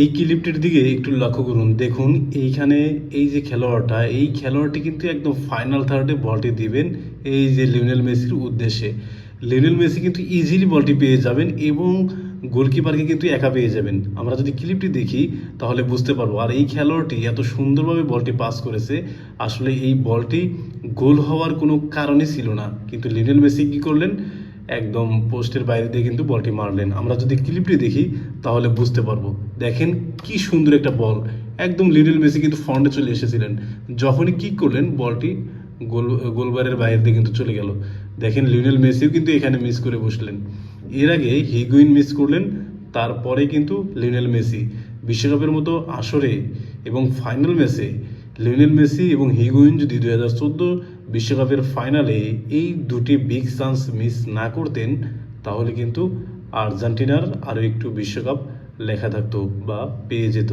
এই ক্লিপটির দিকে একটু লক্ষ্য করুন। দেখুন, এইখানে এই যে খেলোয়াড়টা, এই খেলোয়াড়টি কিন্তু একদম ফাইনাল থার্ডে বলটি দিবেন এই যে লিওনেল মেসির উদ্দেশ্যে। লিওনেল মেসি কিন্তু ইজিলি বলটি পেয়ে যাবেন এবং গোলকিপারকে কিন্তু একা পেয়ে যাবেন। আমরা যদি ক্লিপটি দেখি, তাহলে বুঝতে পারব। আর এই খেলোয়াড়টি এত সুন্দরভাবে বলটি পাস করেছে, আসলে এই বলটি গোল হওয়ার কোনো কারণই ছিল না। কিন্তু লিওনেল মেসি কী করলেন? একদম পোস্টের বাইরে দিয়ে কিন্তু বলটি মারলেন। আমরা যদি ক্লিপটি দেখি, তাহলে বুঝতে পারব। দেখেন কি সুন্দর একটা বল। একদম লিডল মেসি কিন্তু ফ্রন্টে চলে এসেছিলেন। যখনই কিক করলেন, বলটি গোল, গোলবারের বাইরে দিয়ে কিন্তু চলে গেল। দেখেন লিওনেল মেসিও কিন্তু এখানে মিস করে বসলেন। এর আগে হিগুইন মিস করলেন, তারপরে কিন্তু লিওনেল মেসি বিশ্বকাপের মতো আসরে এবং ফাইনাল ম্যাচে লিওনেল মেসি এবং হিগুইন যদি দু হাজার চোদ্দ বিশ্বকাপের ফাইনালে এই দুটি বিগ চান্স মিস না করতেন, তাহলে কিন্তু আর্জেন্টিনার আরও একটু বিশ্বকাপ লেখা থাকতো বা পেয়ে যেত।